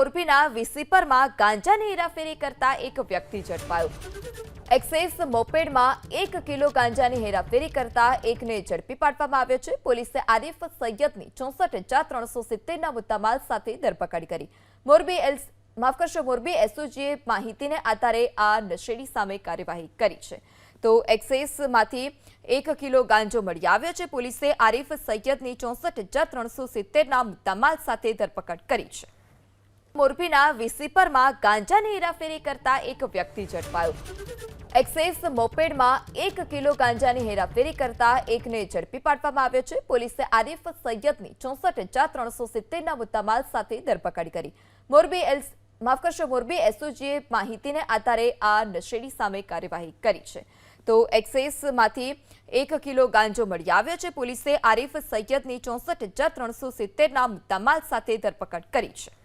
મોરબીના વિસીપરમાં ગાંજાની હેરાફેરી કરતા એક વ્યક્તિ ઝડપાયો. એક્સેસ મોપેડમાં એક કિલો ગાંજાની હેરાફેરી કરતા એકને ઝડપી પાડવામાં આવ્યો છે. પોલીસે આરિફ સૈયદની ચોસઠ હજાર ત્રણસો સિત્તેરના મુદ્દામાલ સાથે ધરપકડ કરી. મોરબી એલ્સ, માફ કરશો, મોરબી એસઓજીએ માહિતીને આધારે આ નશેડી સામે કાર્યવાહી કરી છે. તો એક્સેસમાંથી એક કિલો ગાંજો મળી આવ્યો છે. પોલીસે આરિફ સૈયદની ચોસઠ હજાર ત્રણસો સિત્તેરના મુદ્દામાલ સાથે ધરપકડ કરી છે. મોરબીના વિસીપરમાં ગાંજાની હેરાફેરી કરતા એક વ્યક્તિ ઝડપાયો. એક્સેસ મોપેડમાં એક કિલો ગાંજાની હેરાફેરી કરતા એકને ઝડપી પાડવામાં આવ્યો છે. પોલીસે આરિફ સૈયદની ચોસઠ હજાર ત્રણસો સિત્તેરના મુદ્દામાલ સાથે ધરપકડ કરી. મોરબી એલ માફ કરશો, મોરબી એસઓજીએ માહિતીને આધારે આ નશેડી સામે કાર્યવાહી કરી છે. તો એક્સેસમાંથી એક કિલો ગાંજો મળી આવ્યો છે. પોલીસે આરિફ સૈયદની ચોસઠ હજાર ત્રણસો સિત્તેરના મુદ્દામાલ સાથે ધરપકડ કરી છે.